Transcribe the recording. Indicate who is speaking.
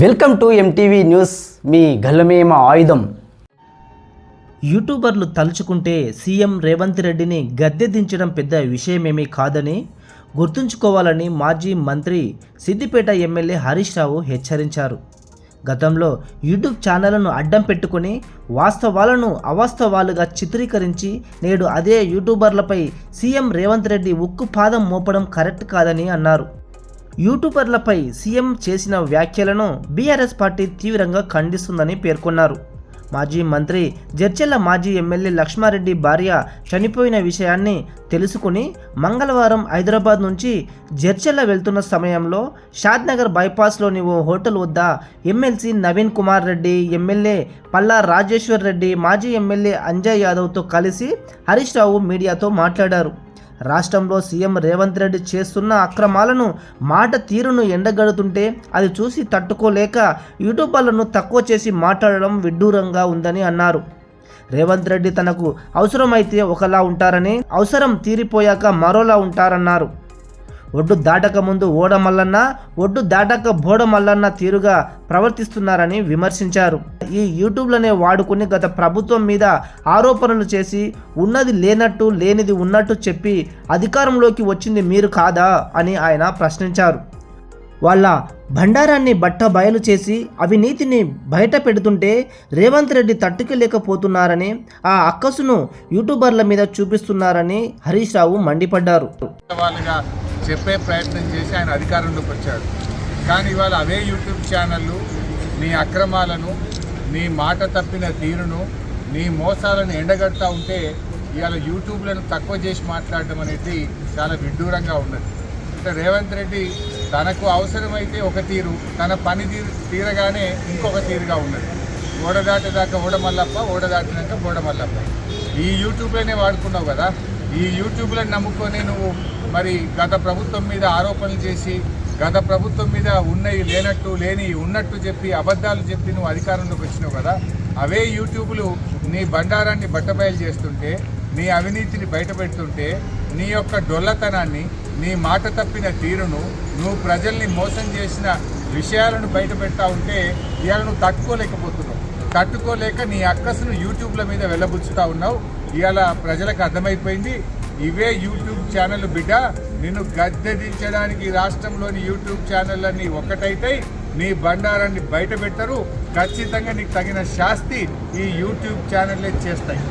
Speaker 1: Welcome to MTV news. మీ గల్లమేమ ఆయుధం.
Speaker 2: యూట్యూబర్లు తలుచుకుంటే సీఎం రేవంత్ రెడ్డిని గద్దె దించడం పెద్ద విషయమేమీ కాదని గుర్తుంచుకోవాలని మాజీ మంత్రి సిద్దిపేట ఎమ్మెల్యే హరీష్ రావు హెచ్చరించారు. గతంలో యూట్యూబ్ ఛానళ్ళను అడ్డం పెట్టుకుని వాస్తవాలను అవాస్తవాలుగా చిత్రీకరించి నేడు అదే యూట్యూబర్లపై సీఎం రేవంత్ రెడ్డి ఉక్కు పాదం మోపడం కరెక్ట్ కాదని అన్నారు. యూట్యూబర్లపై సీఎం చేసిన వ్యాఖ్యలను బీఆర్ఎస్ పార్టీ తీవ్రంగా ఖండిస్తుందని పేర్కొన్నారు. మాజీ మంత్రి జడ్చెల్ల మాజీ ఎమ్మెల్యే లక్ష్మారెడ్డి భార్య చనిపోయిన విషయాన్ని తెలుసుకుని మంగళవారం హైదరాబాద్ నుంచి జడ్చెల్ల వెళ్తున్న సమయంలో షాద్నగర్ బైపాస్లోని ఓ హోటల్ వద్ద ఎమ్మెల్సీ నవీన్ కుమార్ రెడ్డి ఎమ్మెల్యే పల్లా రాజేశ్వర్ రెడ్డి మాజీ ఎమ్మెల్యే అంజయ్ యాదవ్తో కలిసి హరీష్ రావు మీడియాతో మాట్లాడారు. రాష్ట్రంలో సీఎం రేవంత్ రెడ్డి చేస్తున్న అక్రమాలను మాట తీరును ఎండగడుతుంటే అది చూసి తట్టుకోలేక యూట్యూబర్లను తక్కువ చేసి మాట్లాడడం విడ్డూరంగా ఉందని అన్నారు. రేవంత్ రెడ్డి తనకు అవసరమైతే ఒకలా ఉంటారని అవసరం తీరిపోయాక మరోలా ఉంటారన్నారు. ఒడ్డు దాటక ముందు ఓడ మల్లన్న ఒడ్డు దాటక బోడ మల్లన్న తీరుగా ప్రవర్తిస్తున్నారని విమర్శించారు. ఈ యూట్యూబ్లనే వాడుకుని గత ప్రభుత్వం మీద ఆరోపణలు చేసి ఉన్నది లేనట్టు లేనిది ఉన్నట్టు చెప్పి అధికారంలోకి వచ్చింది మీరు కాదా అని ఆయన ప్రశ్నించారు. వాళ్ళ భండారాన్ని బట్ట బయలు చేసి అవినీతిని బయట పెడుతుంటే రేవంత్ రెడ్డి తట్టుకోలేకపోతున్నారని ఆ అక్కసును యూట్యూబర్ల మీద చూపిస్తున్నారని హరీష్ రావు మండిపడ్డారు.
Speaker 3: చెప్పే ప్రయత్నం చేసి ఆయన అధికారంలోకి వచ్చారు. కానీ ఇవాళ అవే యూట్యూబ్ ఛానళ్ళు నీ అక్రమాలను నీ మాట తప్పిన తీరును నీ మోసాలను ఎండగడతా ఉంటే ఇవాళ యూట్యూబ్లను తక్కువ చేసి మాట్లాడడం అనేది చాలా విడ్డూరంగా ఉన్నది. అంటే రేవంత్ రెడ్డి తనకు అవసరమైతే ఒక తీరు తన పని తీరు తీరగానే ఇంకొక తీరుగా ఉన్నది. ఓడదాటేదాకా ఓడమల్లప్ప ఓడదాటినాక ఓడమల్లప్ప ఈ యూట్యూబ్లోనే వాడుకున్నావు కదా? ఈ యూట్యూబ్లను నమ్ముకొని నువ్వు మరి గత ప్రభుత్వం మీద ఆరోపణలు చేసి గత ప్రభుత్వం మీద ఉన్నవి లేనట్టు లేని ఉన్నట్టు చెప్పి అబద్ధాలు చెప్పి నువ్వు అధికారంలోకి వచ్చినావు కదా అవే యూట్యూబ్లు నీ బండారాన్ని బట్టబయలు చేస్తుంటే నీ అవినీతిని బయటపెడుతుంటే నీ యొక్క డొల్లతనాన్ని నీ మాట తప్పిన తీరును నువ్వు ప్రజల్ని మోసం చేసిన విషయాలను బయటపెడతా ఉంటే ఇవాళ నువ్వు తట్టుకోలేకపోతున్నావు. తట్టుకోలేక నీ అక్కసును యూట్యూబ్ల మీద వెళ్ళబుచ్చుతా ఉన్నావు. ఇవాళ ప్రజలకు అర్థమైపోయింది. ఇవే యూట్యూబ్ ఛానల్ బిడ్డ. నిన్ను గద్దె దించడానికి రాష్ట్రంలోని యూట్యూబ్ ఛానళ్ళన్నీ ఒకటైతే నీ బండారాన్ని బయట పెట్టరు. ఖచ్చితంగా నీకు తగిన శాస్తి ఈ యూట్యూబ్ ఛానల్లే చేస్తాయి.